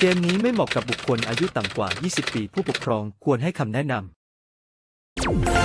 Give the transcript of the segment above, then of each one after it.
เกมนี้ไม่เหมาะกับบุคคลอายุต่ำกว่า 20 ปี ผู้ปกครองควรให้คำแนะนำ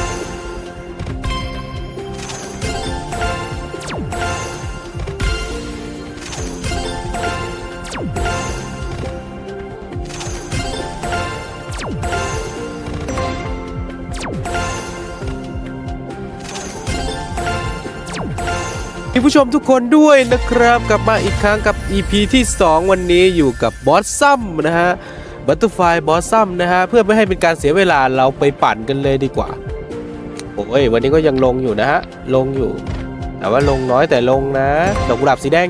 มีผู้ชมทุกคนด้วยนะครับ กลับมาอีกครั้งกับ EP ที่ 2 วันนี้อยู่กับบอสซัมนะฮะบัตเตอร์ไฟบอสซัมนะฮะ เพื่อไม่ให้เป็นการเสียเวลาเราไปปั่นกันเลยดีกว่า โอ้ย วันนี้ก็ยังลงอยู่นะฮะ ลงอยู่ แต่ว่าลงน้อยแต่ลงนะดอกกุหลาบสีแดง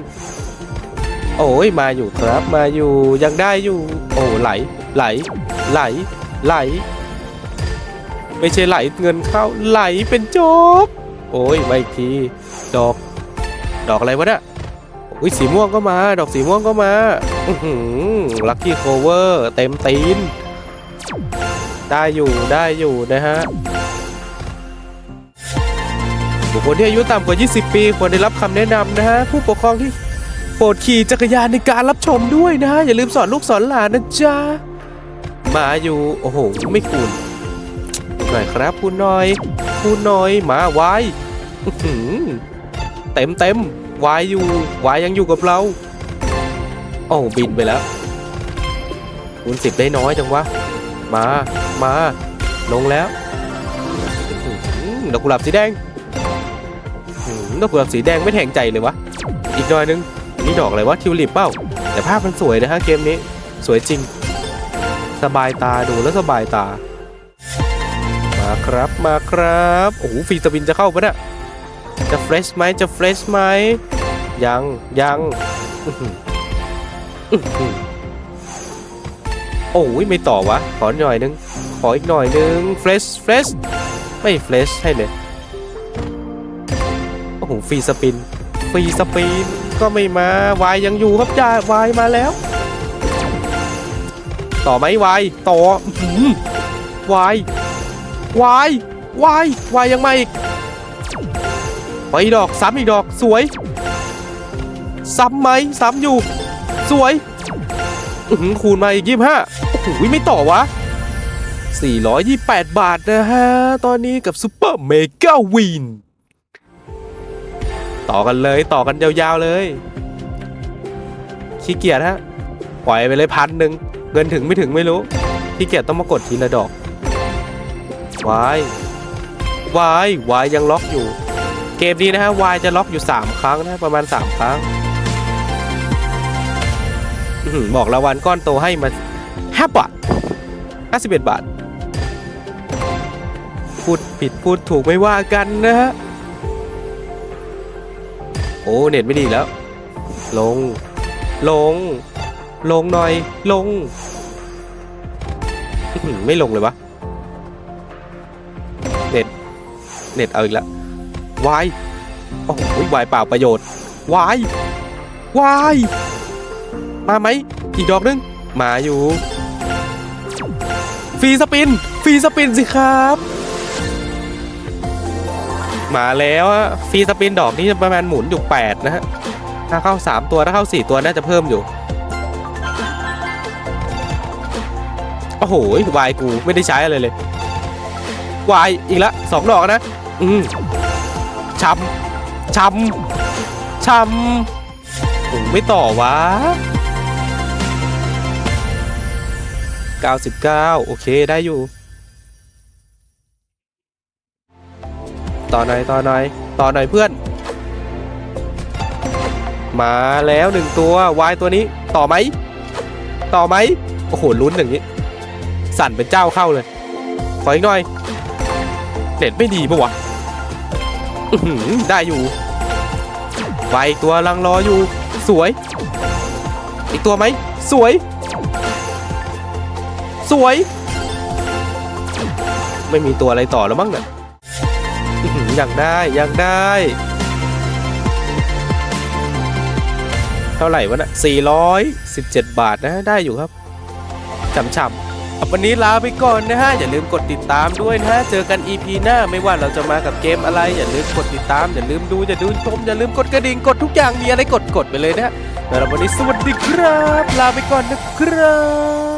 โอ้ย มาอยู่ครับมาอยู่ยังได้อยู่ โอ้ไหลไหล ไหล ไหล ไม่ใช่ไหลเงินเข้าไหลเป็นจ๊กโอ้ยมาอีกที ดอก ดอกอะไรวะเนี่ยอุ้ยสีม่วงก็มา ดอกสีม่วงก็มาอือลัคกี้โคเวอร์เต็มตีน ได้อยู่ได้อยู่นะฮะ บุคคลที่อายุต่ำกว่า 20 ปีควรได้รับคำแนะนำนะฮะ ผู้ปกครองที่โปรดขี่จักรยานในการรับชมด้วยนะฮะ อย่าลืมสอนลูกสอนหลานนะจ๊ะ มาอยู่ โอ้โห ไม่คูณหน่อยครับคูณหน่อยคูณหน่อยมาไว้ เต็มเต็มวายอยู่วายยังอยู่กับเรา โอ้บินไปแล้วคูณสิบได้น้อยจังวะ มามาลงแล้วดอกกุหลาบสีแดงดอกกุหลาบสีแดงไม่แทงใจเลยวะ อีกหน่อยนึงนี่ดอกอะไรวะทิวลิปเป้า แต่ภาพมันสวยนะฮะเกมนี้ สวยจริง สบายตาดูแล้วสบายตา มาครับมาครับ โอ้โหฟีสปินจะเข้าปะเนี่ย จะเฟรชไหมจะเฟรชไหมยังยังโอ้ยไม่ต่อวะ ขอหน่อยนึง ขออีกหน่อยนึงเฟรชเฟรชไม่เฟรชให้เลยโอ้โหฟรีสปินฟรีสปินก็ไม่มาวายยังอยู่ครับจ้าวายมาแล้ว ต่อไหมวายต่ออื้อหือวายวายวายวายยังมาอีก ไปอีดอกซ้ำอีกดอกสวย ซ้ำไหมซ้ำอยู่ สวยคูณมาอีกยี่ห้าโอ้โหไม่ต่อวะ 428 บาทนะฮะ ตอนนี้กับซูเปอร์เมกาวิน ต่อกันเลยต่อกันยาวๆเลย ขี้เกียจฮะ ปล่อยไปเลยพันหนึ่งเงินถึงไม่ถึงไม่รู้ขี้เกียจต้องมากดทีละดอกวายวายวายยังล็อกอยู่ เกมนี้นะฮะ Y จะล็อกอยู่ 3 ครั้งนะประมาณ 3 ครั้งบอกรางวัลก้อนโตให้มา5บาท51บาท พูดผิดพูดถูกไม่ว่ากันนะฮะ โอ้เน็ตไม่ดีแล้ว ลง ลง ลงหน่อย ลง ไม่ลงเลยวะ เน็ต เน็ตเอาอีกแล้ว วายโอ้โหวายเปล่าประโยชน์วายวายมาไหมอีกดอกนึงมาอยู่ฟรีสปินฟรีสปินสิครับ มาแล้วอะฟรีสปินดอกนี้ประมาณหมุนอยู่8นะฮะถ้าเข้า 3 ตัวถ้าเข้า 4 ตัวน่าจะเพิ่มอยู่โอ้โหวายกูไม่ได้ใช้อะไรเลยวายอีกล้วสองดอกนะ อืม ช้ำช้ำช้ำโอ้ไม่ต่อวะ 99 โอเคได้อยู่ ต่อหน่อยต่อหน่อยต่อหน่อยเพื่อน มาแล้วหนึ่งตัววายตัวนี้ ต่อไหม ต่อไหม โอ้โหลุ้นอย่างนี้ สั่นเป็นเจ้าเข้าเลย ขออีกหน่อยเน็ตไม่ดีปะวะ ได้อยู่ไวอีกตัวลังรออยู่ สวย อีกตัวไหม สวย สวย ไม่มีตัวอะไรต่อแล้วมั้งเนี่ยอยากได้อยากได้ เท่าไหร่วะน่ะ417 บาทนะ ได้อยู่ครับฉ่ำๆ วันนี้ลาไปก่อนนะฮะ อย่าลืมกดติดตามด้วยนะฮะ เจอกัน EP หน้าไม่ว่าเราจะมากับเกมอะไร อย่าลืมกดติดตาม อย่าลืมดู อย่าลืมชม อย่าลืมกดกระดิ่ง กดทุกอย่างมีอะไรกดกดไปเลยนะฮะสำหรับวันนี้สวัสดีครับ ลาไปก่อนนะครับ